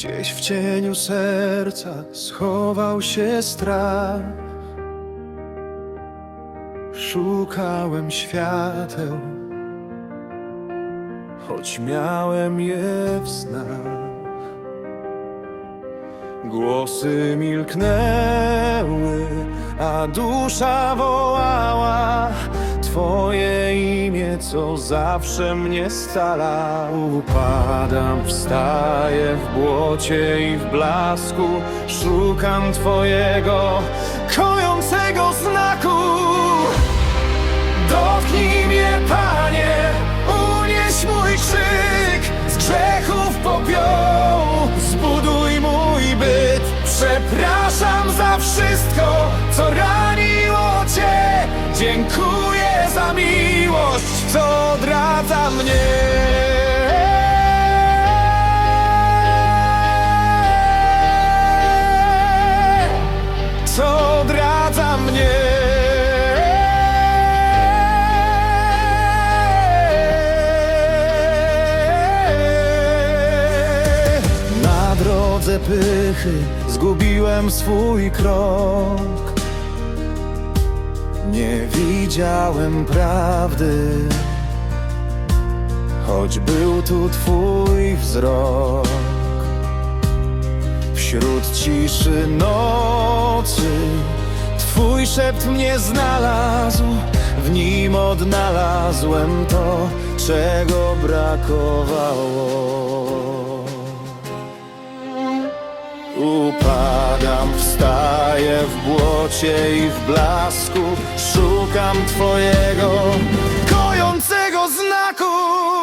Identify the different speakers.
Speaker 1: Gdzieś w cieniu serca schował się strach. Szukałem świateł, choć miałem je w snach. Głosy milknęły, a dusza wołała Twoje co zawsze mnie stala. Upadam, wstaję w błocie i w blasku. Szukam Twojego kojącego znaku. Dotknij mnie, Panie, unieś mój krzyk. Z grzechów popiołu, zbuduj mój byt. Przepraszam za wszystko, co raniło Cię. Dziękuję za miłość, co odradza mnie. Co odradza mnie. Na drodze pychy zgubiłem swój krok Nie widziałem prawdy. Choć był tu twój wzrok Wśród ciszy nocy Twój szept mnie znalazł. W nim odnalazłem to, czego brakowało Upadam, wstaję w błocie i w blasku. Szukam Twojego kojącego znaku.